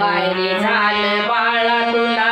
बाहेर झालं बाळा तुला